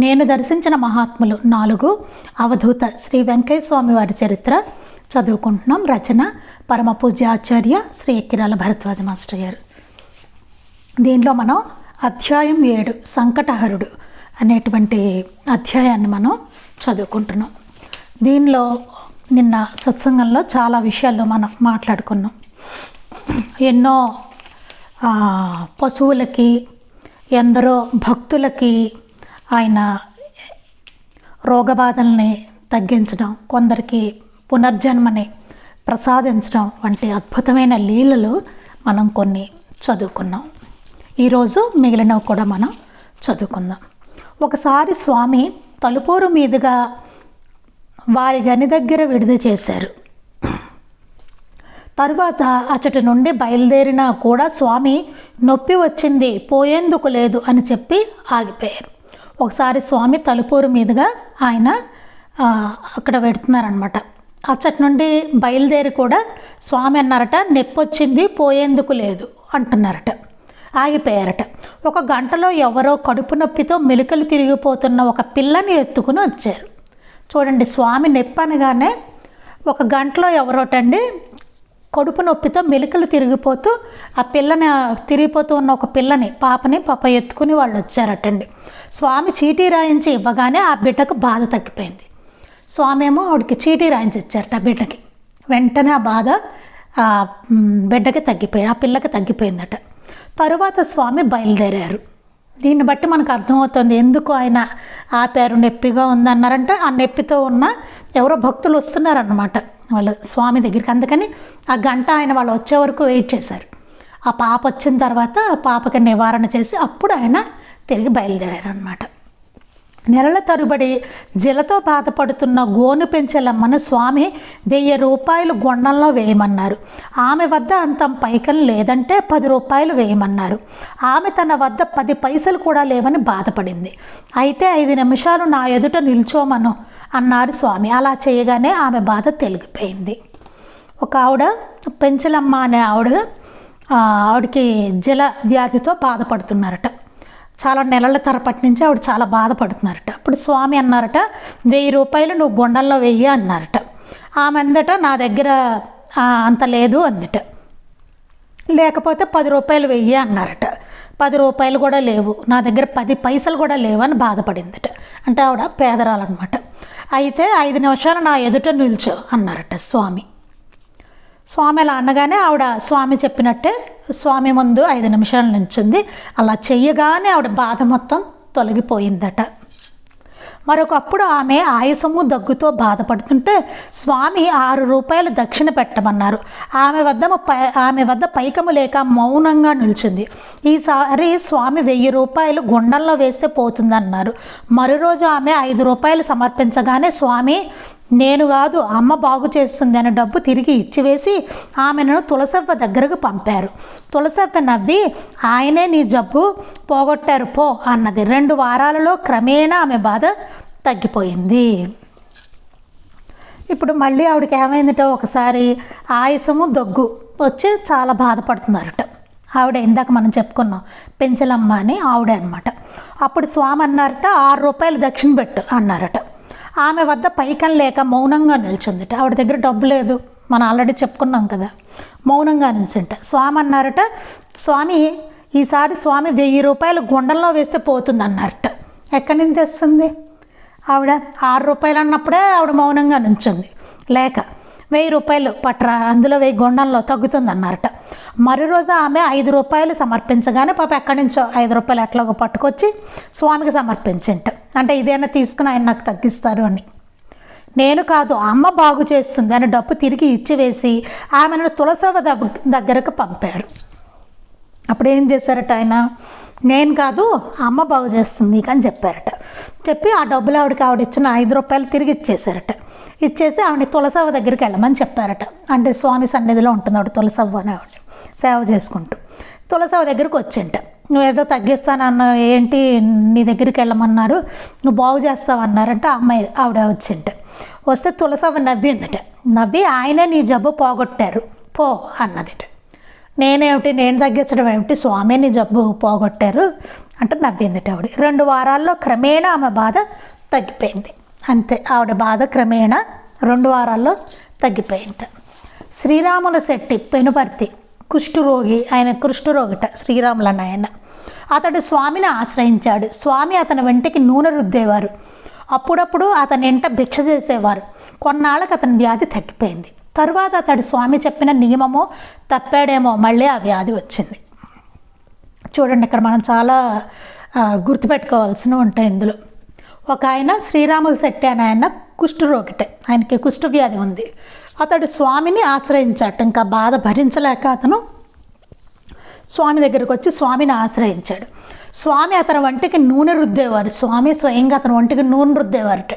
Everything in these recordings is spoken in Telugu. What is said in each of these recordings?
నేను దర్శించిన మహాత్ములు నాలుగు. అవధూత శ్రీ వెంకయ్య స్వామి వారి చరిత్ర. చదువుకుంటున్నాం. రచన పరమ పూజ్యాచార్య శ్రీ ఎక్కిరాల భరద్వాజ మాస్టర్ గారు. దీనిలో మనం అధ్యాయం ఏడు సంకటహరుడు అనేటువంటి అధ్యాయాన్ని మనం చదువుకుంటున్నాం. దీనిలో నిన్న సత్సంగంలో చాలా విషయాల్లో మనం మాట్లాడుకున్నాం. ఎన్నో పశువులకి ఎందరో భక్తులకి ఆయన రోగబాధల్ని తగ్గించడం కొందరికి పునర్జన్మని ప్రసాదించడం వంటి అద్భుతమైన లీలలు మనం కొన్ని చదువుకున్నాం. ఈరోజు మిగిలినవి కూడా మనం చదువుకుందాం. ఒకసారి స్వామి తలుపూరు మీదుగా వారి గని దగ్గర విడుదల చేశారు. తరువాత అచ్చటి నుండి బయలుదేరినా కూడా స్వామి నొప్పి వచ్చింది పోయేందుకు లేదు అని చెప్పి ఆగిపోయారు. ఒకసారి స్వామి తలుపూరు మీదుగా ఆయన అక్కడ పెడుతున్నారనమాట అచ్చటి నుండి బయలుదేరి కూడా స్వామి అన్నారట నొప్పొచ్చింది పోయేందుకు లేదు అంటున్నారట. ఆగిపోయారట. ఒక గంటలో ఎవరో కడుపు నొప్పితో మెలికలు తిరిగిపోతున్న ఒక పిల్లని ఎత్తుకుని వచ్చారు. చూడండి స్వామి నొప్పి అనగానే ఒక గంటలో ఎవరోటండి కడుపు నొప్పితో మెలికలు తిరిగిపోతూ ఆ పిల్లని తిరిగిపోతూ ఉన్న ఒక పిల్లని పాపని పాప ఎత్తుకుని వాళ్ళు వచ్చారటండి. స్వామి చీటీ రాయించి ఇవ్వగానే ఆ బిడ్డకు బాధ తగ్గిపోయింది. స్వామి ఏమో ఆవిడకి చీటీ రాయించి ఇచ్చారట ఆ బిడ్డకి. వెంటనే ఆ బాధ ఆ బిడ్డకి తగ్గిపోయింది ఆ పిల్లకి తగ్గిపోయిందట. తరువాత స్వామి బయలుదేరారు. దీన్ని బట్టి మనకు అర్థమవుతుంది ఎందుకు ఆయన ఆపారు నొప్పిగా ఉందన్నారంటే. ఆ నొప్పితో ఉన్న ఎవరో భక్తులు వస్తున్నారన్నమాట. వాళ్ళు స్వామి దగ్గరికి. అందుకని ఆ గంట ఆయన వాళ్ళు వచ్చే వరకు వెయిట్ చేశారు. ఆ పాప వచ్చిన తర్వాత ఆ పాపకి నివారణ చేసి అప్పుడు ఆయన తిరిగి బయలుదేరారు అనమాట నెలల తరుబడి జలతో బాధపడుతున్న గోను పెంచలమ్మను స్వామి వెయ్యి రూపాయలు గొండంలో వేయమన్నారు. ఆమె వద్ద అంత పైకం లేదంటే పది రూపాయలు వేయమన్నారు. ఆమె తన వద్ద పది పైసలు కూడా లేవని బాధపడింది. అయితే ఐదు నిమిషాలు నా ఎదుట నిల్చోమను అన్నారు స్వామి. అలా చేయగానే ఆమె బాధ తెలిగిపోయింది. ఒక ఆవిడ పెంచలమ్మ అనే ఆవిడ ఆవిడకి జల వ్యాధితో బాధపడుతున్నారట. చాలా నెలల తరపటి నుంచి ఆవిడ చాలా బాధపడుతున్నారట. అప్పుడు స్వామి అన్నారట వెయ్యి రూపాయలు నువ్వు గుండంలో వెయ్యి అన్నారట. ఆమె అందట నా దగ్గర అంత లేదు అందట లేకపోతే పది రూపాయలు వెయ్యి అన్నారట. పది రూపాయలు కూడా లేవు నా దగ్గర పది పైసలు కూడా లేవు అని బాధపడిందట. అంటే ఆవిడ పేదరాలన్నమాట అయితే ఐదు నిమిషాలు నా ఎదుట నిల్చో అన్నారట స్వామి. స్వామి అలా అనగానే ఆవిడ స్వామి చెప్పినట్టే స్వామి ముందు ఐదు నిమిషాలు నించుంది అలా చెయ్యగానే ఆవిడ బాధ మొత్తం తొలగిపోయిందట. మరొకప్పుడు ఆమె ఆయాసము దగ్గుతో బాధపడుతుంటే స్వామి ఆరు రూపాయలు దక్షిణ పెట్టమన్నారు. ఆమె వద్ద పై- ఆమె వద్ద పైకము లేక మౌనంగా నిల్చుంది. ఈసారి స్వామి వెయ్యి రూపాయలు గుండంలో వేస్తే పోతుందన్నారు. మరో రోజు ఆమె ఐదు రూపాయలు సమర్పించగానే స్వామి నేను కాదు అమ్మ బాగు చేస్తుంది అనే డబ్బు తిరిగి ఇచ్చివేసి ఆమెను తులసవ్వ దగ్గరకు పంపారు. తులసవ్వ నవ్వి ఆయనే నీ జబ్బు పోగొట్టారు పో అన్నది. రెండు వారాలలో క్రమేణా ఆమె బాధ తగ్గిపోయింది. ఇప్పుడు మళ్ళీ ఆవిడకి ఏమైందిటో ఒకసారి ఆయాసము దగ్గు వచ్చి చాలా బాధపడుతున్నారట. ఆవిడ ఇందాక మనం చెప్పుకున్నాం పెంచలమ్మ అని ఆవిడే అనమాట అప్పుడు స్వామి అన్నారట ఆరు రూపాయలు దక్షిణ పెట్టు అన్నారట. ఆమె వద్ద పైకం లేక మౌనంగా నిల్చుందిట. ఆవిడ దగ్గర డబ్బు లేదు. మనం ఆల్రెడీ చెప్పుకున్నాం కదా. మౌనంగా నిల్చుంట. స్వామి అన్నారట స్వామి ఈసారి స్వామి వెయ్యి రూపాయలు గుండంలో వేస్తే పోతుంది అన్నారట ఎక్కడి నుంచి తెస్తుంది? ఆవిడ ఆరు రూపాయలు అన్నప్పుడే ఆవిడ మౌనంగా నిల్చుంది. లేక వెయ్యి రూపాయలు పట్రా అందులో వెయ్యి గుండంలో తగ్గుతుంది అన్నారట మరో రోజు ఆమె ఐదు రూపాయలు సమర్పించగానే పాప ఎక్కడి నుంచో ఐదు రూపాయలు ఎట్లాగో పట్టుకొచ్చి స్వామికి సమర్పించింట. అంటే ఇదేనా తీసుకుని ఆయన నాకు తగ్గిస్తారు అని. నేను కాదు అమ్మ బాగు చేస్తుంది అని డబ్బు తిరిగి ఇచ్చివేసి ఆమెను తులసవ దగ్గరకు పంపారు. అప్పుడు ఏం చేశారట ఆయన? నేను కాదు అమ్మ బాగు చేస్తుంది అని చెప్పారట. చెప్పి ఆ డబ్బులు ఆవిడకి ఆవిడ ఇచ్చిన ఐదు రూపాయలు తిరిగి ఇచ్చేసారట ఇచ్చేసి ఆవిడ తులసవ్వ దగ్గరికి వెళ్ళమని చెప్పారట. అంటే స్వామి సన్నిధిలో ఉంటుంది ఆవిడ తులసవ్వ అని ఆవిడ. సేవ చేసుకుంటూ. తులసవ్వ దగ్గరికి వచ్చింట. నువ్వేదో తగ్గిస్తానన్న ఏంటి నీ దగ్గరికి వెళ్ళమన్నారు. నువ్వు బాగు చేస్తావన్నారంటే అమ్మాయి ఆవిడ వచ్చింట వస్తే తులసవ నవ్విందట. నవ్వి ఆయనే నీ జబ్బు పోగొట్టారు. పో అన్నదిట. నేనేమిటి? నేను తగ్గించడం ఏమిటి? స్వామి నీ జబ్బు పోగొట్టారు అంటే నవ్విందట ఆవిడ. రెండు వారాల్లో క్రమేణా ఆమె బాధ తగ్గిపోయింది. అంతే ఆవిడ బాధ క్రమేణా రెండు వారాల్లో తగ్గిపోయింట శ్రీరాముల శెట్టి పెనుపర్తి కుష్ఠరోగి ఆయన కుష్ఠరోగిట శ్రీరాముల నాయన అతడు స్వామిని ఆశ్రయించాడు. స్వామి అతని వెంటకి నూనె రుద్దేవారు. అప్పుడప్పుడు అతని ఇంట భిక్ష చేసేవారు. కొన్నాళ్ళకి అతని వ్యాధి తగ్గిపోయింది. తరువాత అతడు స్వామి చెప్పిన నియమము తప్పాడేమో మళ్ళీ ఆ వ్యాధి వచ్చింది. చూడండి ఇక్కడ మనం చాలా గుర్తుపెట్టుకోవాల్సినవి ఉంటాయి ఇందులో. ఒక ఆయన శ్రీరాములు శెట్టి అని ఆయన కుష్ఠరోగిటే ఆయనకి కుష్ఠవ్యాధి ఉంది. అతడు స్వామిని ఆశ్రయించాట. ఇంకా బాధ భరించలేక అతను స్వామి దగ్గరికి వచ్చి స్వామిని ఆశ్రయించాడు. స్వామి అతని వంటికి నూనె రుద్దేవారు. స్వామి స్వయంగా అతని వంటికి నూనె రుద్దేవారట.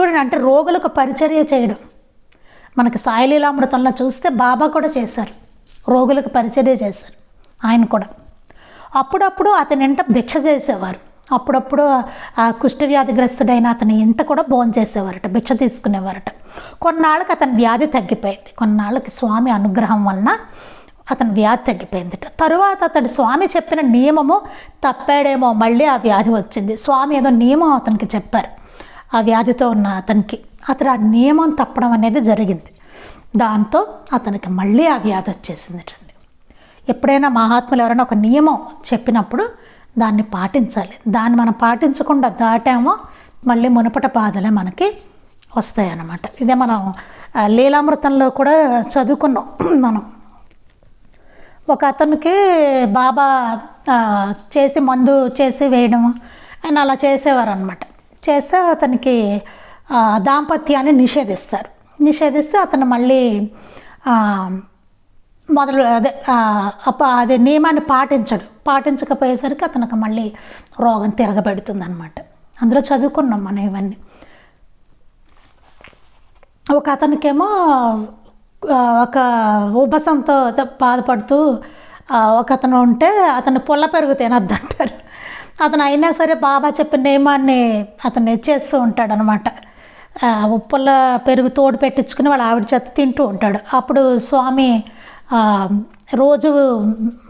చూడండి అంటే రోగులకు పరిచర్య చేయడం. మనకి సాయిలీలామృతంలో చూస్తే బాబా కూడా చేశారు. రోగులకు పరిచర్య చేశారు. ఆయన కూడా. అప్పుడప్పుడు అతని ఇంట భిక్ష చేసేవారు. అప్పుడప్పుడు ఆ కుష్ఠవ్యాధిగ్రస్తుడైన అతని ఇంట కూడా భోజనం చేసేవారట భిక్ష తీసుకునేవారట. కొన్నాళ్ళకి అతని వ్యాధి తగ్గిపోయింది. కొన్నాళ్ళకి స్వామి అనుగ్రహం వలన అతని వ్యాధి తగ్గిపోయిందిట. తరువాత అతడు స్వామి చెప్పిన నియమము తప్పాడేమో మళ్ళీ ఆ వ్యాధి వచ్చింది. స్వామి ఏదో నియమం అతనికి చెప్పారు ఆ వ్యాధితో ఉన్న అతనికి. అతడు ఆ నియమం తప్పడం అనేది జరిగింది. దాంతో అతనికి మళ్ళీ ఆ వ్యాధి వచ్చేసిందిటండి. ఎప్పుడైనా మహాత్ములు ఎవరైనా ఒక నియమం చెప్పినప్పుడు దాన్ని పాటించాలి. దాన్ని మనం పాటించకుండా దాటామో మళ్ళీ మునుపట బాధలే మనకి వస్తాయి అన్నమాట ఇదే మనం లీలామృతంలో కూడా చదువుకున్నాం మనం. ఒక అతనికి బాబా చేసి మందు చేసి వేయడం ఆయన అలా చేసేవారు అనమాట చేస్తే అతనికి దాంపత్యాన్ని నిషేధిస్తారు. నిషేధిస్తే అతను మళ్ళీ మొదలు అదే అదే నియమాన్ని పాటించడు. పాటించకపోయేసరికి అతనికి మళ్ళీ రోగం తిరగబెడుతుంది అనమాట అందులో చదువుకున్నాం మనం ఇవన్నీ. ఒక అతనికేమో ఒక ఉబ్బసంతో బాధపడుతూ ఒక అతను ఉంటే అతను పుల్ల పెరుగు తినద్దంటారు. అతను అయినా సరే బాబా చెప్పిన నియమాన్ని అతను చేస్తూ ఉంటాడనమాట ఉప్పుల పెరుగు తోడు పెట్టించుకుని వాళ్ళ ఆవిడ చేత తింటూ ఉంటాడు. అప్పుడు స్వామి రోజు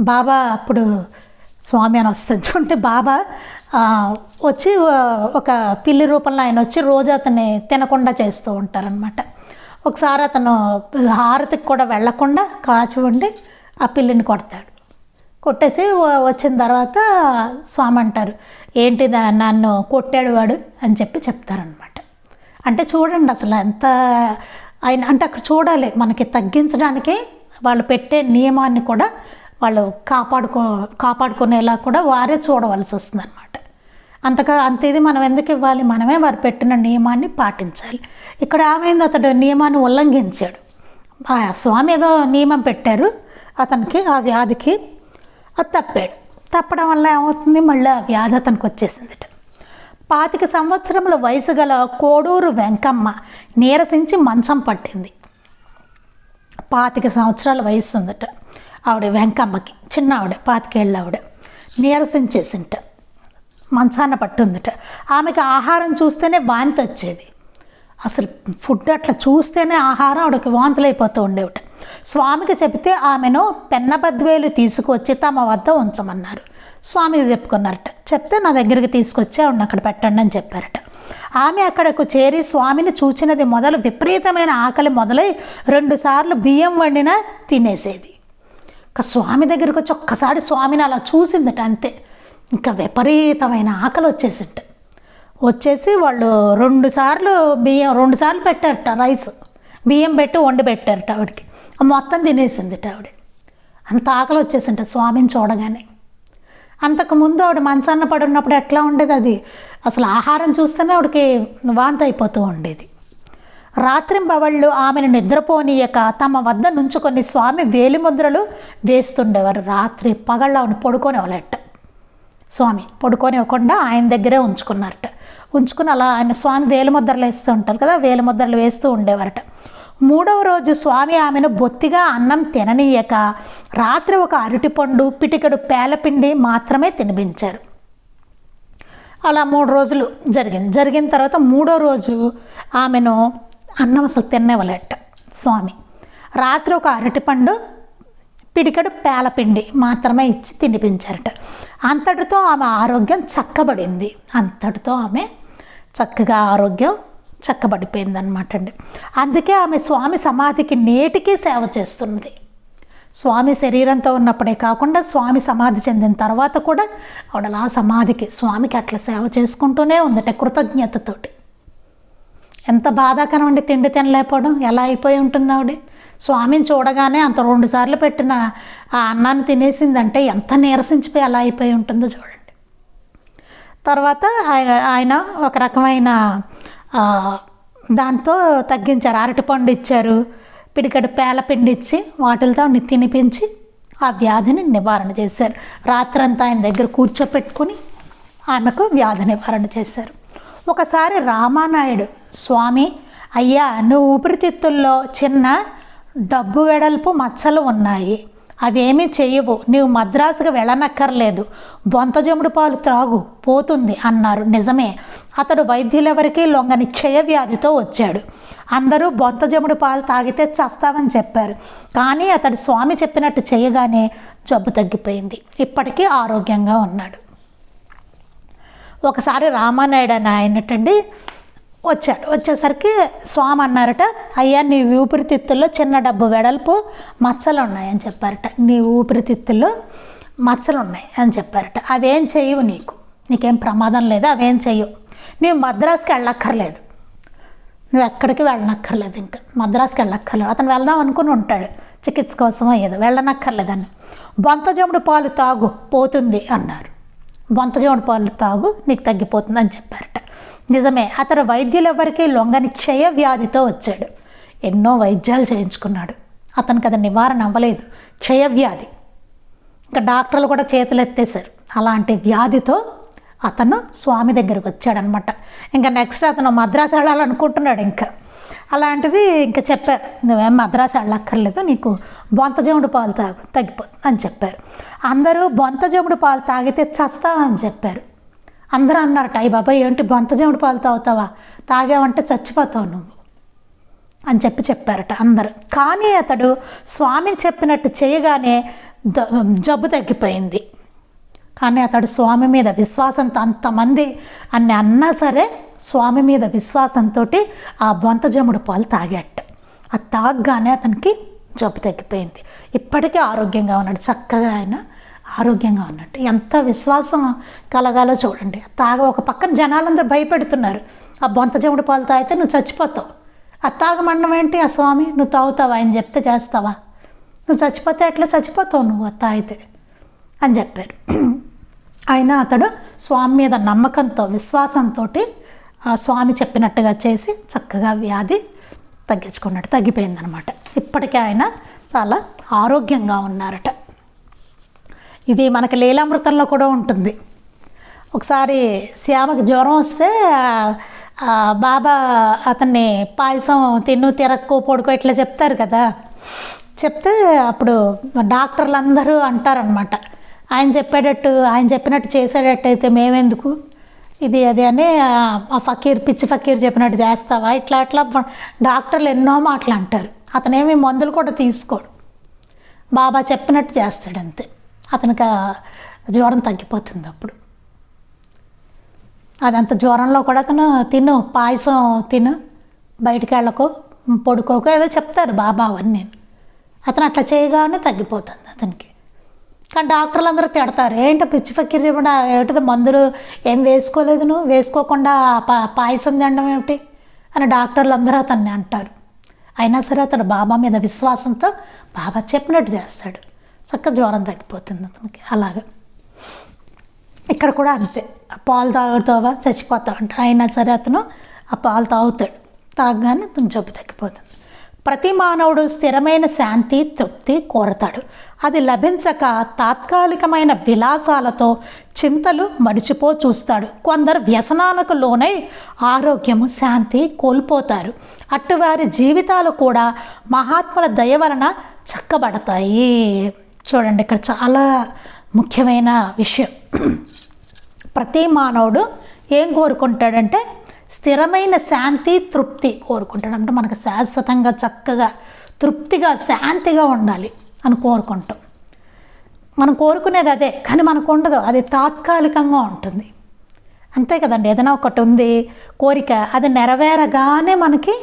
బాబా అప్పుడు స్వామి అని వస్తుంది చూడండి బాబా వచ్చి ఒక పిల్లి రూపంలో ఆయన వచ్చి రోజు అతన్ని తినకుండా చేస్తూ ఉంటారనమాట ఒకసారి అతను హారతికి కూడా వెళ్ళకుండా కాచి ఉండి ఆ పిల్లిని కొడతాడు. కొట్టేసి వచ్చిన తర్వాత స్వామి అంటారు ఏంటి దా- నన్ను కొట్టాడు వాడు? అని చెప్పి చెప్తారనమాట అంటే చూడండి అసలు ఎంత ఆయన అంటే అక్కడ చూడాలి మనకి తగ్గించడానికి వాళ్ళు పెట్టే నియమాన్ని కూడా వాళ్ళు కాపాడుకో కాపాడుకునేలా కూడా వారే చూడవలసి వస్తుంది అనమాట అంతగా అంత ఇది మనం ఎందుకు ఇవ్వాలి? మనమే వారు పెట్టిన నియమాన్ని పాటించాలి. ఇక్కడ ఆమె అతడు నియమాన్ని ఉల్లంఘించాడు. ఆ స్వామి ఏదో నియమం పెట్టారు. అతనికి ఆ వ్యాధికి అది తప్పాడు. తప్పడం వల్ల ఏమవుతుంది? మళ్ళీ ఆ వ్యాధి అతనికి వచ్చేసిందిట. పాతిక సంవత్సరముల వయసు గల కోడూరు వెంకమ్మ నీరసించి మంచం పట్టింది. పాతిక సంవత్సరాల వయసు ఉందట ఆవిడ వెంకమ్మకి చిన్న ఆవిడ పాతికేళ్ళ ఆవిడ. నీరసించేసింట మంచాన పట్టుందట. ఆమెకి ఆహారం చూస్తేనే వాంతి వచ్చేది. అసలు ఫుడ్ అట్లా చూస్తేనే ఆహారం ఆవిడకి వాంతులైపోతూ ఉండేవిట. స్వామికి చెబితే ఆమెను పెన్నబద్వేలు తీసుకువచ్చి తమ వద్ద ఉంచమన్నారు. స్వామి చెప్పుకున్నారట చెప్తే నా దగ్గరికి తీసుకొచ్చి ఆవిడ అక్కడ పెట్టండి అని చెప్పారట. ఆమె అక్కడకు చేరి స్వామిని చూచినది మొదలు విపరీతమైన ఆకలి మొదలై రెండుసార్లు బియ్యం వండిన తినేసేది. ఇంకా స్వామి దగ్గరికి వచ్చి ఒక్కసారి స్వామిని అలా చూసిందట అంతే. ఇంకా విపరీతమైన ఆకలి వచ్చేసింట వచ్చేసి వాళ్ళు రెండుసార్లు బియ్యం రెండుసార్లు పెట్టారట రైస్. బియ్యం పెట్టి వండి పెట్టారట ఆవిడకి. మొత్తం తినేసిందిట ఆవిడ. అంత ఆకలి వచ్చేసింట స్వామిని చూడగానే. అంతకుముందు ఆవిడ మంచాన్న పడి ఉన్నప్పుడు ఎట్లా ఉండేది అది? అసలు ఆహారం చూస్తేనే ఆవిడకి వాంతి అయిపోతూ ఉండేది. రాత్రింబవళ్ళు ఆమెను నిద్రపోనీయక తమ వద్ద నుంచుకొని స్వామి వేలిముద్రలు వేస్తుండేవారు. రాత్రి పగళ్ళ ఆవిడ పడుకోనివ్వలేట. స్వామి పడుకోనివ్వకుండా ఆయన దగ్గరే ఉంచుకున్నారట. ఉంచుకుని అలా ఆయన స్వామి వేలిముద్రలు వేస్తూ ఉంటారు కదా వేలిముద్రలు వేస్తూ ఉండేవారట. మూడవ రోజు స్వామి ఆమెను బొత్తిగా అన్నం తిననీయక. రాత్రి ఒక అరటిపండు పిటికడు పేలపిండి మాత్రమే తినిపించారు. అలా మూడు రోజులు జరిగింది. జరిగిన తర్వాత మూడో రోజు ఆమెను అన్నం అసలు తినేవలేట స్వామి. రాత్రి ఒక అరటిపండు పిడికడు పేలపిండి మాత్రమే ఇచ్చి తినిపించారట. అంతటితో ఆమె ఆరోగ్యం చక్కబడింది. అంతటితో ఆమె చక్కగా ఆరోగ్యం చక్కబడిపోయిందనమాట అండి. అందుకే ఆమె స్వామి సమాధికి నేటికి సేవ చేస్తున్నది. స్వామి శరీరంతో ఉన్నప్పుడే కాకుండా స్వామి సమాధి చెందిన తర్వాత కూడా ఆవిడ అలా సమాధికి స్వామికి అట్లా సేవ చేసుకుంటూనే ఉందట కృతజ్ఞతతోటి. ఎంత బాధాకరం అండి తిండి తినలేకపోవడం. ఎలా అయిపోయి ఉంటుంది ఆవిడ? స్వామిని చూడగానే అంత రెండు సార్లు పెట్టిన ఆ అన్నాన్ని తినేసిందంటే ఎంత నీరసించిపోయి ఎలా అయిపోయి ఉంటుందో చూడండి. తర్వాత ఆయన ఆయన ఒక రకమైన దాంతో తగ్గించారు. అరటిపండు ఇచ్చారు. పిడికడు పేలపిండి ఇచ్చి వాటితో తినిపించి ఆ వ్యాధిని నివారణ చేశారు. రాత్రంతా ఆయన దగ్గర కూర్చోపెట్టుకుని ఆమెకు వ్యాధి నివారణ చేశారు. ఒకసారి రామానాయుడు స్వామి అయ్యా నువ్వు ఊపిరితిత్తుల్లో చిన్న డబ్బు వెడల్పు మచ్చలు ఉన్నాయి. అవేమీ చెయ్యవు నీవు మద్రాసుకు వెళ్ళనక్కర్లేదు. బొంతజముడు పాలు త్రాగు పోతుంది అన్నారు. నిజమే. అతడు వైద్యులెవరికీ లొంగని క్షయవ్యాధితో వచ్చాడు. అందరూ బొంతజముడు పాలు తాగితే చస్తామని చెప్పారు. కానీ అతడు స్వామి చెప్పినట్టు చేయగానే జబ్బు తగ్గిపోయింది. ఇప్పటికీ ఆరోగ్యంగా ఉన్నాడు. ఒకసారి రామానాయుడు అని ఆయనటండి వచ్చాడు. వచ్చేసరికి స్వామి అన్నారట అయ్యా నీ ఊపిరితిత్తుల్లో చిన్న డబ్బు వెడల్పు మచ్చలు ఉన్నాయని చెప్పారట. నీ ఊపిరితిత్తుల్లో మచ్చలు ఉన్నాయి అని చెప్పారట. అవేం చేయవు నీకు. నీకేం ప్రమాదం లేదు. అవేం చేయవు. నీవు మద్రాసుకి వెళ్ళక్కర్లేదు. నువ్వు ఎక్కడికి వెళ్ళనక్కర్లేదు ఇంకా. మద్రాసుకి వెళ్ళక్కర్లేదు. అతను వెళ్దాం అనుకుని ఉంటాడు. చికిత్స కోసమో ఏదో. వెళ్ళనక్కర్లేదని బొంతజముడు పాలు తాగు. పోతుంది అన్నారు. బొంతజముడు పాలు తాగు. నీకు తగ్గిపోతుంది అని చెప్పారట. నిజమే అతను వైద్యులు లొంగని క్షయ వ్యాధితో వచ్చాడు. ఎన్నో వైద్యాలు చేయించుకున్నాడు. అతనికి అది నివారణ అవ్వలేదు. క్షయవ్యాధి ఇంకా డాక్టర్లు కూడా చేతులు ఎత్తేశారు అలాంటి వ్యాధితో అతను స్వామి దగ్గరకు వచ్చాడనమాట. ఇంకా నెక్స్ట్ అతను మద్రాసు వెళ్ళాలనుకుంటున్నాడు ఇంకా. అలాంటిది ఇంకా చెప్పారు. నువ్వేం మద్రాసు వెళ్ళక్కర్లేదు నీకు బొంతజముడు పాలు తాగు తగ్గిపోతుంది అని చెప్పారు. అందరూ బొంతజముడు పాలు తాగితే చస్తావని అని చెప్పారు. అందరూ అన్నారు అయ్యి బాబాయ్ ఏంటి బొంతజముడు పాలు తాగుతావా? తాగావంటే చచ్చిపోతావు నువ్వు. అని చెప్పి చెప్పారట అందరు. కానీ అతడు స్వామిని చెప్పినట్టు చేయగానే జబ్బు తగ్గిపోయింది. కానీ అతడు స్వామి మీద విశ్వాసంతో అంతమంది అన్ని అన్నా సరే స్వామి మీద విశ్వాసంతో ఆ బొంతజముడు పాలు తాగాట. అది తాగగానే అతనికి జబ్బు తగ్గిపోయింది. ఇప్పటికీ ఆరోగ్యంగా ఉన్నాడు. చక్కగా ఆయన ఆరోగ్యంగా ఉన్నట్టు. ఎంత విశ్వాసం కలగాలో చూడండి. తాగ ఒక పక్కన జనాలందరూ భయపెడుతున్నారు. ఆ బొంతజముడు పాలు తాగితే నువ్వు చచ్చిపోతావు. ఆ తాగమండం ఏంటి? ఆ స్వామి నువ్వు తాగుతావా? ఆయన చెప్తే చేస్తావా? నువ్వు చచ్చిపోతే ఎట్లా చచ్చిపోతావు నువ్వు అది తాగితే? అని చెప్పారు. ఆయన అతడు స్వామి మీద నమ్మకంతో విశ్వాసంతో ఆ స్వామి చెప్పినట్టుగా చేసి చక్కగా వ్యాధి తగ్గించుకున్నట్టు తగ్గిపోయిందనమాట. ఇప్పటికే ఆయన చాలా ఆరోగ్యంగా ఉన్నారట. ఇది మనకి లీలామృతంలో కూడా ఉంటుంది. ఒకసారి శ్యామకి జ్వరం వస్తే బాబా అతన్ని పాయసం తిను తిరక్కు పొడుకో ఇట్లా చెప్తారు కదా. చెప్తే అప్పుడు డాక్టర్లు అందరూ అంటారనమాట ఆయన చెప్పేటట్టు ఆయన చెప్పినట్టు చేసేటట్టయితే మేమెందుకు? ఇది అది అని ఆ- ఫకీర్ పిచ్చి ఫకీర్ చెప్పినట్టు చేస్తావా? ఇట్లా అట్లా డాక్టర్లు ఎన్నో మాటలు అంటారు. అతనేమి మందులు కూడా తీసుకోడు. బాబా చెప్పినట్టు చేస్తాడంతే. అతనికి జ్వరం తగ్గిపోతుంది అప్పుడు. అదంత జ్వరంలో కూడా అతను తిను పాయసం తిను బయటికి వెళ్ళకో పడుకోకో ఏదో చెప్తారు బాబా అవన్నీ. అతను అట్లా చేయగానే తగ్గిపోతుంది అతనికి. కానీ డాక్టర్లు అందరూ తిడతారు ఏంటో పిచ్చి ఫక్కీర్ చెప్పండి ఏంటిది మందులు ఏం వేసుకోలేదు నువ్వు? వేసుకోకుండా పా పాయసం తినడం ఏమిటి? అని డాక్టర్లు అందరూ అతన్ని అంటారు. అయినా సరే అతడు బాబా మీద విశ్వాసంతో బాబా చెప్పినట్టు చేస్తాడు. చక్క జ్వరం తగ్గిపోతుంది అతనికి అలాగా. ఇక్కడ కూడా అంతే. ఆ పాలు తాగుతావా చచ్చిపోతా అంటారు అయినా సరే అతను ఆ పాలు తాగుతాడు. తాగగానే అతను జబ్బు తగ్గిపోతుంది. ప్రతి మానవుడు స్థిరమైన శాంతి తృప్తి కోరతాడు. అది లభించక తాత్కాలికమైన విలాసాలతో చింతలు మరిచిపో చూస్తాడు. కొందరు వ్యసనాలకు లోనై ఆరోగ్యము శాంతి కోల్పోతారు. అటువారి జీవితాలు కూడా మహాత్ముల దయ వలన చక్కబడతాయి. చూడండి ఇక్కడ చాలా ముఖ్యమైన విషయం. ప్రతి మానవుడు ఏం కోరుకుంటాడంటే స్థిరమైన శాంతి తృప్తి కోరుకుంటాడు. అంటే మనకు శాశ్వతంగా చక్కగా తృప్తిగా శాంతిగా ఉండాలి అని కోరుకుంటాం. మనం కోరుకునేది అదే కానీ మనకు ఉండదు. అది తాత్కాలికంగా ఉంటుంది. అంతే కదండి ఏదైనా ఒకటి ఉంది కోరిక అది నెరవేరగానే మనకి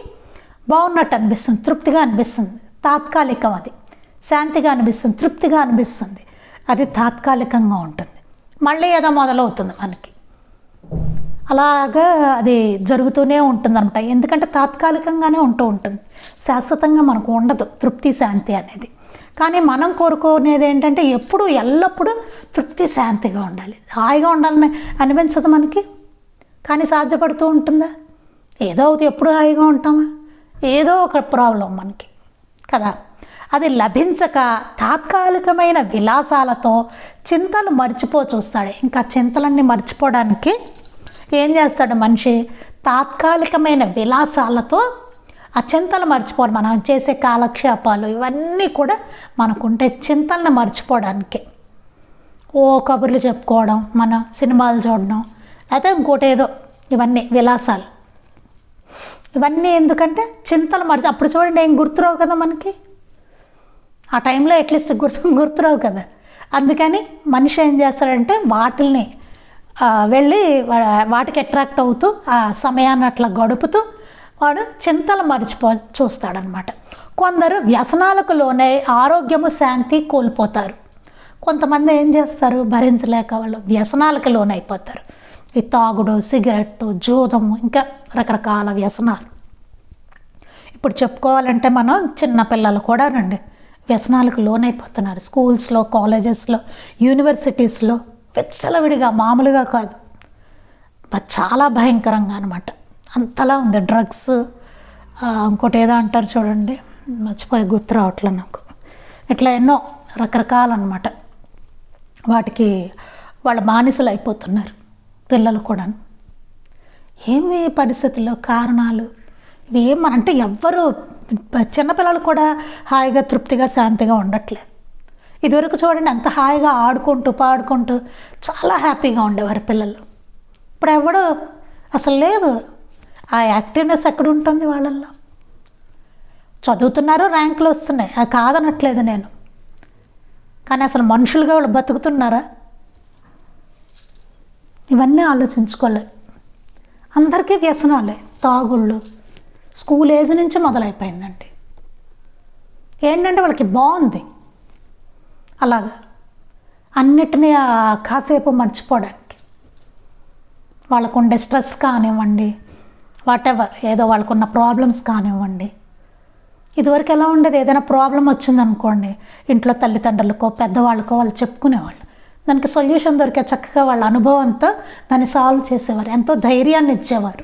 బాగున్నట్టు అనిపిస్తుంది తృప్తిగా అనిపిస్తుంది. తాత్కాలికం అది. శాంతిగా అనిపిస్తుంది తృప్తిగా అనిపిస్తుంది. అది తాత్కాలికంగా ఉంటుంది. మళ్ళీ ఏదో మొదలవుతుంది మనకి. అలాగా అది జరుగుతూనే ఉంటుంది అనమాట ఎందుకంటే తాత్కాలికంగానే ఉంటూ ఉంటుంది. శాశ్వతంగా మనకు ఉండదు తృప్తి శాంతి అనేది. కానీ మనం కోరుకునేది ఏంటంటే ఎప్పుడు ఎల్లప్పుడూ తృప్తి శాంతిగా ఉండాలి. హాయిగా ఉండాలని అనిపించదు మనకి. కానీ సాధ్యపడుతూ ఉంటుందా? ఏదో ఒకటి ఎప్పుడు హాయిగా ఉంటామా? ఏదో ఒక ప్రాబ్లం మనకి. కదా? అది లభించక తాత్కాలికమైన విలాసాలతో చింతలు మర్చిపో చూస్తాడు. ఇంకా చింతలన్నీ మర్చిపోవడానికి ఏం చేస్తాడు మనిషి? తాత్కాలికమైన విలాసాలతో ఆ చింతలు మర్చిపోవడం మనం చేసే కాలక్షేపాలు ఇవన్నీ కూడా మనకుంటే చింతలను మర్చిపోవడానికి. ఓ కబుర్లు చెప్పుకోవడం మన సినిమాలు చూడడం లేకపోతే ఇంకోటి ఏదో ఇవన్నీ విలాసాలు. ఇవన్నీ ఎందుకంటే చింతలు మర్చి అప్పుడు చూడండి ఏం గుర్తురావు కదా మనకి? ఆ టైంలో అట్లీస్ట్ గుర్తు గుర్తురావు కదా. అందుకని మనిషి ఏం చేస్తాడంటే వాటిల్ని వెళ్ళి వాటికి అట్రాక్ట్ అవుతూ ఆ సమయాన్ని అట్లా గడుపుతూ వాడు చింతలు మరిచిపో చూస్తాడనమాట. కొందరు వ్యసనాలకు లోనే ఆరోగ్యము శాంతి కోల్పోతారు. కొంతమంది ఏం చేస్తారు? భరించలేక వాళ్ళు వ్యసనాలకు లోనైపోతారు. ఈ తాగుడు సిగరెట్టు జూదము ఇంకా రకరకాల వ్యసనాలు. ఇప్పుడు చెప్పుకోవాలంటే మనం చిన్న పిల్లలు కూడా రండి వ్యసనాలకు లోనైపోతున్నారు. స్కూల్స్లో కాలేజెస్లో యూనివర్సిటీస్లో విచ్చలవిడిగా మామూలుగా కాదు. చాలా భయంకరంగా అనమాట అంతలా ఉంది. డ్రగ్స్ ఇంకోటి ఏదో అంటారు చూడండి. మర్చిపోయి గుర్తు రావట్లే నాకు. ఇట్లా ఎన్నో రకరకాలన్నమాట. వాటికి వాళ్ళ బానిసలు అయిపోతున్నారు పిల్లలు కూడా ఏమి పరిస్థితుల్లో కారణాలు? ఇవి ఏం అంటే ఎవ్వరు చిన్నపిల్లలు కూడా హాయిగా తృప్తిగా శాంతిగా ఉండట్లేదు. ఇదివరకు చూడండి ఎంత హాయిగా ఆడుకుంటూ పాడుకుంటూ చాలా హ్యాపీగా ఉండేవారు పిల్లలు. ఇప్పుడు ఎవడు అసలు లేదు. ఆ యాక్టివ్నెస్ ఎక్కడ ఉంటుంది వాళ్ళల్లో? చదువుతున్నారు ర్యాంకులు వస్తున్నాయి. అది కాదనట్లేదు నేను. కానీ అసలు మనుషులుగా వాళ్ళు బతుకుతున్నారా? ఇవన్నీ ఆలోచించుకోలేదు అందరికీ వ్యసనాలే తాగుళ్ళు స్కూల్ ఏజ్ నుంచి మొదలైపోయిందండి. ఏంటంటే వాళ్ళకి బాగుంది. అలాగా. అన్నిటినీ కాసేపు మర్చిపోవడానికి. వాళ్ళకు ఉండే స్ట్రెస్ కానివ్వండి వాటెవర్ ఏదో వాళ్ళకున్న ప్రాబ్లమ్స్ కానివ్వండి. ఇదివరకు ఎలా ఉండేది? ఏదైనా ప్రాబ్లం వచ్చిందనుకోండి ఇంట్లో తల్లిదండ్రులకో పెద్దవాళ్ళకో వాళ్ళు చెప్పుకునేవాళ్ళు. దానికి సొల్యూషన్ దొరికే చక్కగా వాళ్ళ అనుభవంతో దాన్ని సాల్వ్ చేసేవారు. ఎంతో ధైర్యాన్ని ఇచ్చేవారు.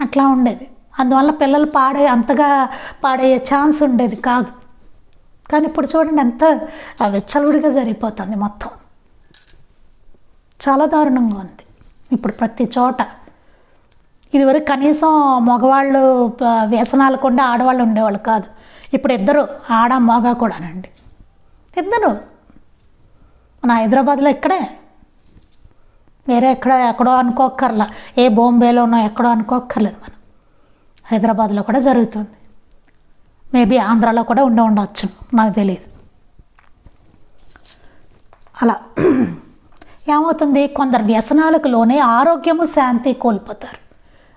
అట్లా ఉండేది. అందువల్ల పిల్లలు పాడే అంతగా పాడయ్యే ఛాన్స్ ఉండేది కాదు. కానీ ఇప్పుడు చూడండి ఎంత ఆ విచ్చలవిడిగా జరిగిపోతుంది మొత్తం. చాలా దారుణంగా ఉంది. ఇప్పుడు ప్రతి చోట ఇదివరకు కనీసం మగవాళ్ళు వ్యసనాలు కూడా ఆడవాళ్ళు ఉండేవాళ్ళు కాదు. ఇప్పుడు ఇద్దరు ఆడ మగ కూడానండి. ఇద్దరు. మన హైదరాబాద్లో ఇక్కడే. వేరే ఎక్కడ ఎక్కడో అనుకోక్కర్లా. ఏ బాంబేలోనో ఎక్కడో అనుకోక్కర్లేదు మనం. హైదరాబాద్లో కూడా జరుగుతుంది. మేబీ ఆంధ్రాలో కూడా ఉండి ఉండవచ్చు నాకు తెలియదు అలా. ఏమవుతుంది? కొందరు వ్యసనాలకు లోనే ఆరోగ్యము శాంతి కోల్పోతారు.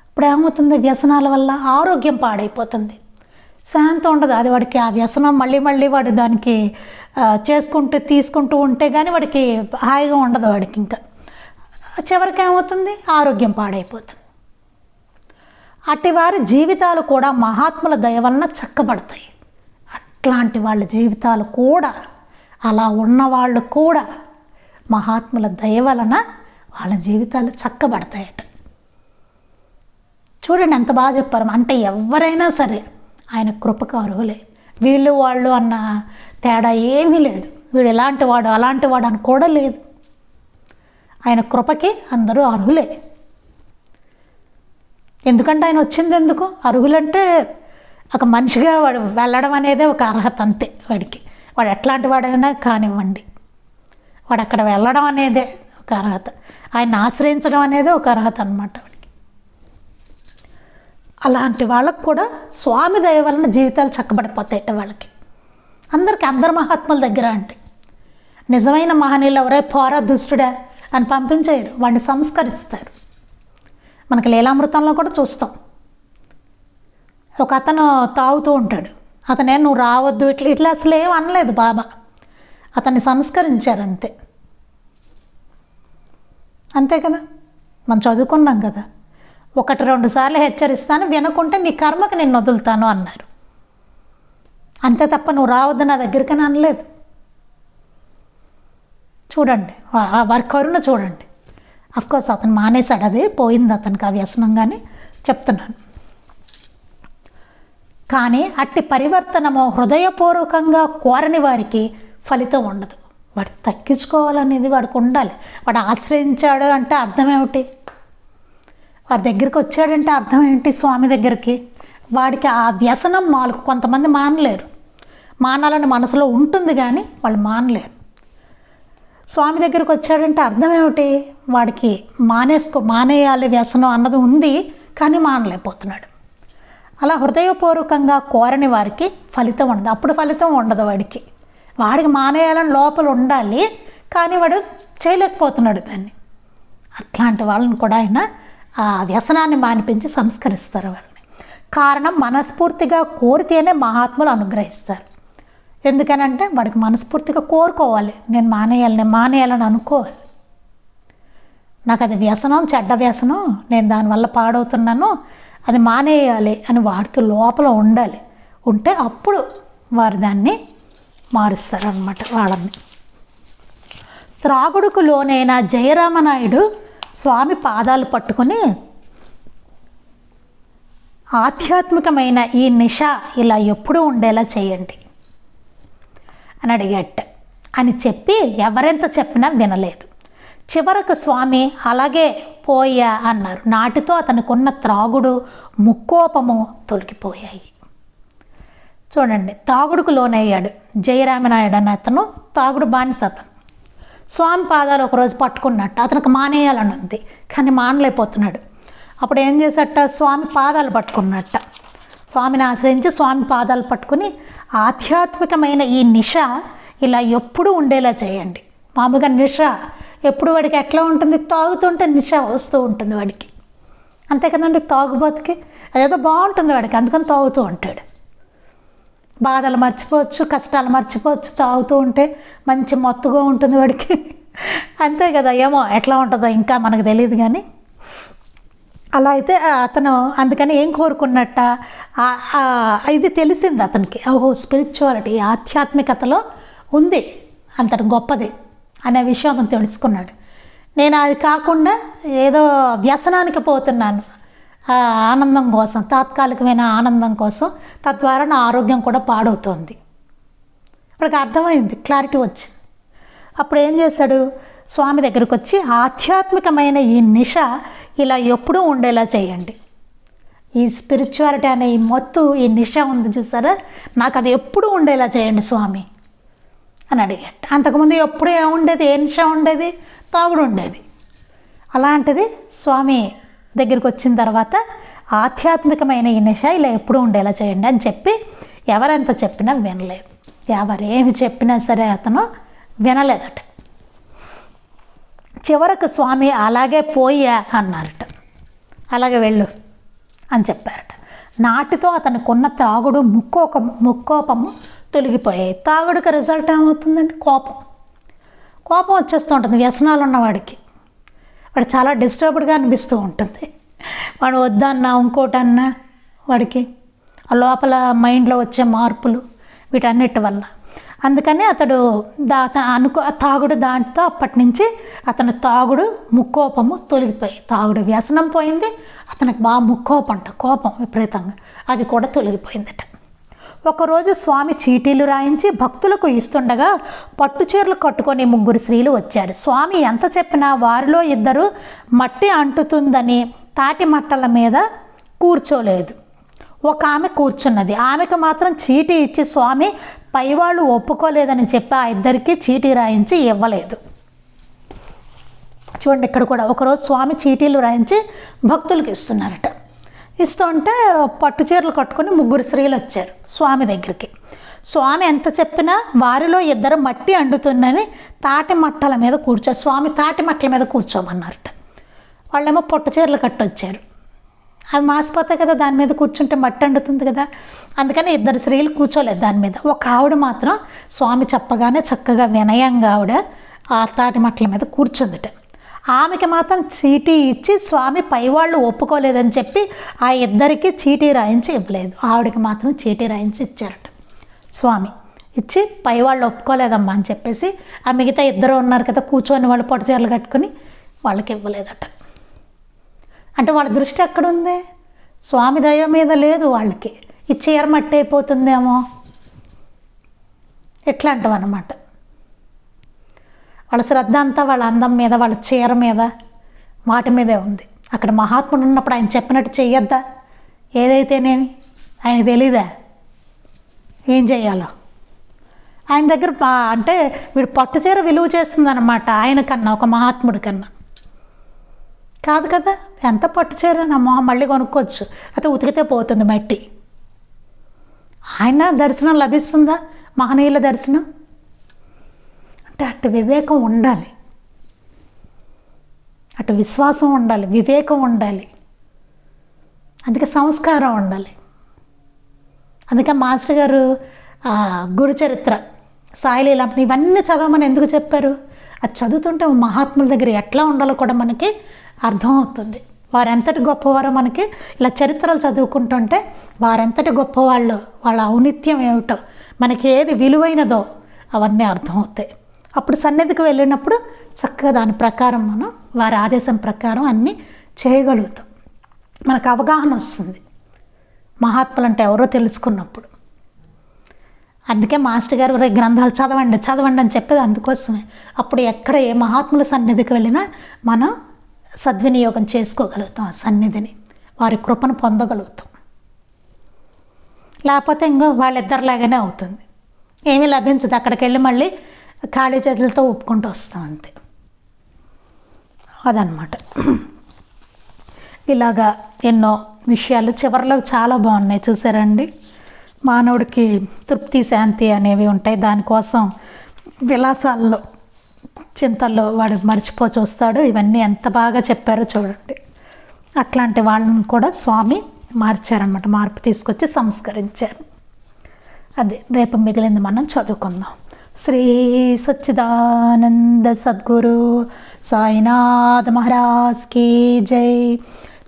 ఇప్పుడు ఏమవుతుంది? వ్యసనాల వల్ల ఆరోగ్యం పాడైపోతుంది. శాంతి ఉండదు. అది వాడికి ఆ వ్యసనం మళ్ళీ మళ్ళీ వాడు దానికి చేసుకుంటూ తీసుకుంటూ ఉంటే కానీ వాడికి హాయిగా ఉండదు వాడికి ఇంకా. చివరికి ఏమవుతుంది? ఆరోగ్యం పాడైపోతుంది. అట్టి వారి జీవితాలు కూడా మహాత్ముల దయ వలన చక్కబడతాయి. అట్లాంటి వాళ్ళ జీవితాలు కూడా అలా ఉన్నవాళ్ళు కూడా మహాత్ముల దయ వలన వాళ్ళ జీవితాలు చక్కబడతాయట. చూడండి ఎంత బాగా చెప్పారు. అంటే ఎవరైనా సరే ఆయన కృపకు అర్హులే. వీళ్ళు వాళ్ళు అన్న తేడా ఏమీ లేదు. వీడు ఎలాంటి వాడు అలాంటి వాడు అని కూడా లేదు. ఆయన కృపకి అందరూ అర్హులే. ఎందుకంటే ఆయన వచ్చింది ఎందుకు? అరుగులంటే ఒక మనిషిగా వాడు వెళ్ళడం అనేదే ఒక అర్హత అంతే వాడికి. వాడు ఎట్లాంటి వాడైనా కానివ్వండి. వాడు అక్కడ వెళ్ళడం అనేదే ఒక అర్హత. ఆయన ఆశ్రయించడం అనేదే ఒక అర్హత అనమాట వాడికి. అలాంటి వాళ్ళకు కూడా స్వామి దయ వలన జీవితాలు చక్కబడిపోతాయి వాళ్ళకి. అందరికీ అందరు మహాత్ముల దగ్గర అండి. నిజమైన మహనీయులు ఎవరే పోరా దుష్టుడా అని పంపించేయరు. వాడిని సంస్కరిస్తారు. మనకి లీలామృతంలో కూడా చూస్తాం. ఒక అతను తాగుతూ ఉంటాడు. అతనే నువ్వు రావద్దు ఇట్లా ఇట్లా అసలు ఏం అనలేదు బాబా. అతన్ని సంస్కరించారు అంతే. అంతే కదా? మనం చదువుకున్నాం కదా. ఒకటి రెండు సార్లు హెచ్చరిస్తాను వినకుంటే నీ కర్మకు నేను వదులుతాను అన్నారు. అంతే తప్ప నువ్వు రావద్దు నా దగ్గరికి అనలేదు. చూడండి వా- వారి కరుణ చూడండి. కోర్స్ అతను మానేశాడు. అది పోయింది అతనికి ఆ వ్యసనం కానీ చెప్తున్నాను. కానీ అట్టి పరివర్తనము హృదయపూర్వకంగా కోరని వారికి ఫలితం ఉండదు. వాడు తగ్గించుకోవాలనేది వాడికి ఉండాలి. వాడు ఆశ్రయించాడు అంటే అర్థం ఏమిటి? వారి దగ్గరికి వచ్చాడంటే అర్థం ఏంటి స్వామి దగ్గరికి? వాడికి ఆ వ్యసనం మాలు కొంతమంది మానలేరు. మానాలని మనసులో ఉంటుంది కానీ వాళ్ళు మానలేరు. స్వామి దగ్గరికి వచ్చాడంటే అర్థం ఏమిటి? వాడికి మానేసుకో మానేయాలి వ్యసనం అన్నది ఉంది కానీ మానలేకపోతున్నాడు. అలా హృదయపూర్వకంగా కోరని వారికి ఫలితం ఉండదు. అప్పుడు ఫలితం ఉండదు వాడికి. వాడికి మానేయాలని లోపల ఉండాలి కానీ వాడు చేయలేకపోతున్నాడు దాన్ని. అట్లాంటి వాళ్ళని కూడా ఆయన ఆ వ్యసనాన్ని మానిపించి సంస్కరిస్తారు వాళ్ళని. కారణం మనస్ఫూర్తిగా కోరితేనే మహాత్ములు అనుగ్రహిస్తారు. ఎందుకనంటే వాడికి మనస్ఫూర్తిగా కోరుకోవాలి. నేను మానేయాలి నేను మానేయాలని అనుకోవాలి. నాకు అది వ్యసనం చెడ్డ వ్యసనం నేను దానివల్ల పాడవుతున్నాను అది మానేయాలి అని వాడికి లోపల ఉండాలి. ఉంటే అప్పుడు వారు దాన్ని మారుస్తారనమాట వాళ్ళని. త్రాగుడుకు లోనైన జయరామనాయుడు స్వామి పాదాలు పట్టుకుని ఆధ్యాత్మికమైన ఈ నిష ఇలా ఎప్పుడూ ఉండేలా చేయండి. అని అడిగట్ట అని చెప్పి ఎవరెంత చెప్పినా వినలేదు. చివరకు స్వామి అలాగే పోయా అన్నారు. నాటితో అతనికి ఉన్న త్రాగుడు ముక్కోపము తొలగిపోయాయి. చూడండి తాగుడుకు లోనయ్యాడు జయరామనాయుడు అనే అతను తాగుడు బానిస అతను. స్వామి పాదాలు ఒకరోజు పట్టుకున్నట్టు అతనికి మానేయాలని ఉంది కానీ మానలేకపోతున్నాడు. అప్పుడు ఏం చేసట స్వామి పాదాలు పట్టుకున్నట్ట. స్వామిని ఆశ్రయించి స్వామి పాదాలు పట్టుకుని ఆధ్యాత్మికమైన ఈ నిష ఇలా ఎప్పుడూ ఉండేలా చేయండి. మామూలుగా నిష ఎప్పుడు వాడికి ఎట్లా ఉంటుంది? తాగుతుంటే నిష వస్తూ ఉంటుంది వాడికి. అంతే కదండి తాగుబోతుకి? అదేదో బాగుంటుంది వాడికి అందుకని తాగుతూ ఉంటాడు. బాధలు మర్చిపోవచ్చు కష్టాలు మర్చిపోవచ్చు తాగుతూ ఉంటే మంచి మత్తుగా ఉంటుంది వాడికి. అంతే కదా ఏమో ఎట్లా ఉంటుందో ఇంకా మనకు తెలియదు కానీ. అలా అయితే అతను అందుకని ఏం కోరుకున్నట్ట? ఇది తెలిసింది అతనికి. ఓహో స్పిరిచువాలిటీ ఆధ్యాత్మికతలో ఉంది. అంతటి గొప్పది అనే విషయం అతను తెలుసుకున్నాడు. నేను అది కాకుండా ఏదో వ్యసనానికి పోతున్నాను. ఆనందం కోసం తాత్కాలికమైన ఆనందం కోసం. తద్వారా నా ఆరోగ్యం కూడా పాడవుతోంది. ఇప్పటికి అర్థమైంది క్లారిటీ వచ్చింది. అప్పుడు ఏం చేశాడు? స్వామి దగ్గరకు వచ్చి ఆధ్యాత్మికమైన ఈ నిష ఇలా ఎప్పుడూ ఉండేలా చేయండి. ఈ స్పిరిచువాలిటీ అనే ఈ మొత్తు ఈ నిష ఉంది చూసారా? నాకు అది ఎప్పుడూ ఉండేలా చేయండి స్వామి అని అడిగాడు. అంతకుముందు ఎప్పుడు ఏముండేది ఏ నిష ఉండేది? తాగుడు ఉండేది. అలాంటిది స్వామి దగ్గరికి వచ్చిన తర్వాత ఆధ్యాత్మికమైన ఈ నిష ఇలా ఎప్పుడూ ఉండేలా చేయండి అని చెప్పి ఎవరెంత చెప్పినా వినలేదు. ఎవరేమి చెప్పినా సరే అతను వినలేదట. చివరకు స్వామి అలాగే పోయా అన్నారట. అలాగే వెళ్ళు అని చెప్పారట. నాటితో అతనికి ఉన్న త్రాగుడు ముక్కోక ముక్కోపము తొలగిపోయాయి. తాగుడుకి రిజల్ట్ ఏమవుతుందండి? కోపం. కోపం వచ్చేస్తూ ఉంటుంది వ్యసనాలు ఉన్నవాడికి. వాడు చాలా డిస్టర్బ్డ్గా అనిపిస్తూ ఉంటుంది. వాడు వద్దన్నా ఇంకోటన్నా వాడికి. ఆ లోపల మైండ్లో వచ్చే మార్పులు వీటన్నిటి వల్ల. అందుకని అతడు దా అతను అనుకో తాగుడు దాంట్లో అప్పటి నుంచి అతను తాగుడు ముక్కోపము తొలగిపోయి తాగుడు వ్యసనం పోయింది అతనికి బాగా ముక్కోపం అంట కోపం విపరీతంగా అది కూడా తొలగిపోయిందట. ఒకరోజు స్వామి చీటీలు రాయించి భక్తులకు ఇస్తుండగా పట్టు చీరలు కట్టుకొని ముగ్గురు స్త్రీలు వచ్చారు. స్వామి ఎంత చెప్పినా వారిలో ఇద్దరు మట్టి అంటుతుందని తాటి మట్టల మీద కూర్చోలేదు. ఒక ఆమె కూర్చున్నది. ఆమెకు మాత్రం చీటీ ఇచ్చి స్వామి పైవాళ్ళు ఒప్పుకోలేదని చెప్పి ఆ ఇద్దరికి చీటీ రాయించి ఇవ్వలేదు. చూడండి ఇక్కడ కూడా ఒకరోజు స్వామి చీటీలు రాయించి భక్తులకు ఇస్తున్నారట. ఇస్తూ ఉంటే పట్టు చీరలు కట్టుకొని ముగ్గురు స్త్రీలు వచ్చారు స్వామి దగ్గరికి. స్వామి ఎంత చెప్పినా వారిలో ఇద్దరు మట్టి అండుతుందని తాటి మట్టల మీద కూర్చో స్వామి తాటి మట్టల మీద కూర్చోమన్నారట. వాళ్ళేమో పట్టు చీరలు కట్టొచ్చారు. అవి మాసిపోతాయి కదా దాని మీద కూర్చుంటే మట్టి అండుతుంది కదా. అందుకని ఇద్దరు స్త్రీలు కూర్చోలేదు దాని మీద. ఒక ఆవిడ మాత్రం స్వామి చెప్పగానే చక్కగా వినయంగా ఆవిడ ఆ తాటి మట్ల మీద కూర్చుందిట. ఆమెకి మాత్రం చీటీ ఇచ్చి స్వామి పైవాళ్ళు ఒప్పుకోలేదని చెప్పి ఆ ఇద్దరికి చీటీ రాయించి ఇవ్వలేదు. ఆవిడకి మాత్రం చీటీ రాయించి ఇచ్చారట. స్వామి ఇచ్చి పైవాళ్ళు ఒప్పుకోలేదమ్మా అని చెప్పేసి ఆ మిగతా ఇద్దరు ఉన్నారు కదా కూర్చొని వాళ్ళు పొట్టచీరలు కట్టుకుని వాళ్ళకి ఇవ్వలేదట. అంటే వాళ్ళ దృష్టి ఎక్కడుంది? స్వామి దయ మీద లేదు వాళ్ళకి. ఈ చీర మట్టి అయిపోతుందేమో? ఇట్లాంటివి వాళ్ళ శ్రద్ధ అంతా వాళ్ళ అందం మీద వాళ్ళ చీర మీద వాటి మీదే ఉంది. అక్కడ మహాత్ముడు ఉన్నప్పుడు ఆయన చెప్పినట్టు చెయ్యొద్దా? ఏదైతేనేమి? ఆయన తెలీదా? ఏం చేయాలో ఆయన దగ్గర పా- అంటే వీడు పట్టు చీర విలువ చేస్తుందన్నమాట ఆయన కన్నా ఒక మహాత్ముడి కన్నా. కాదు కదా ఎంత పట్టు చీర నా మొహం మళ్ళీ కొనుక్కోవచ్చు. అయితే ఉతికితే పోతుంది మట్టి. ఆయన దర్శనం లభిస్తుందా? మహనీయుల దర్శనం? అంటే అటు వివేకం ఉండాలి. అటు విశ్వాసం ఉండాలి వివేకం ఉండాలి. అందుకే సంస్కారం ఉండాలి. అందుకే మాస్టర్ గారు గురుచరిత్ర గురు చరిత్ర సాయిలీల ఇవన్నీ చదవమని ఎందుకు చెప్పారు? అది చదువుతుంటే మహాత్ముల దగ్గర ఎట్లా ఉండాలో కూడా మనకి అర్థమవుతుంది. వారెంతటి గొప్పవారో మనకి ఇలా చరిత్రలు చదువుకుంటుంటే వారెంతటి గొప్పవాళ్ళు వాళ్ళ ఔనిత్యం ఏమిటో మనకి ఏది విలువైనదో అవన్నీ అర్థమవుతాయి. అప్పుడు సన్నిధికి వెళ్ళినప్పుడు చక్కగా దాని ప్రకారం మనం వారి ఆదేశం ప్రకారం అన్నీ చేయగలుగుతాం. మనకు అవగాహన వస్తుంది. మహాత్ములు అంటే ఎవరో తెలుసుకున్నప్పుడు. అందుకే మాస్టర్ గారు గ్రంథాలు చదవండి చదవండి అని చెప్పేది అందుకోసమే. అప్పుడు ఎక్కడ ఏ మహాత్ముల సన్నిధికి వెళ్ళినా మనం సద్వినియోగం చేసుకోగలుగుతాం ఆ సన్నిధిని. వారి కృపను పొందగలుగుతాం. లేకపోతే ఇంకో వాళ్ళిద్దరిలాగానే అవుతుంది. ఏమీ లభించదు. అక్కడికి వెళ్ళి మళ్ళీ ఖాళీ చేతులతో ఒప్పుకుంటూ వస్తాం అంతే. అదనమాట ఇలాగా ఎన్నో విషయాలు చివరిలో చాలా బాగున్నాయి. చూసారండి? మానవుడికి తృప్తి శాంతి అనేవి ఉంటాయి. దానికోసం విలాసాల్లో చింతల్లో వాడు మర్చిపో చూస్తాడు ఇవన్నీ ఎంత బాగా చెప్పారో చూడండి. అట్లాంటి వాళ్ళని కూడా స్వామి మార్చారనమాట మార్పు తీసుకొచ్చి సంస్కరించారు. అది రేపు మిగిలింది మనం చదువుకుందాం. శ్రీ సచ్చిదానంద సద్గురు సాయినాథ్ మహారాజ్ కీ జై.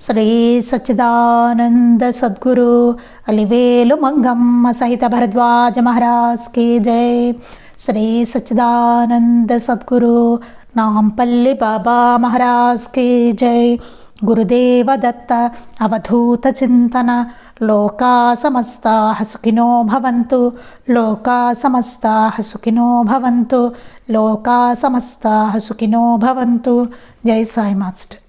శ్రీ సచ్చిదానంద సద్గురు అలివేలు మంగమ్మ సహిత భరద్వాజ మహారాజ్ కీ జై. శ్రీ సచ్చిదానంద సద్గురు నాంపల్లి బాబా మహారాజ్ కీ జై. గురుదేవ దత్త అవధూత చింతన లోకా సమస్త హసుకినో భవంతు లోకా సమస్త హసుకినో భవంతు లోకా సమస్త హసుకినో భవంతు. జై సాయి మాస్టర్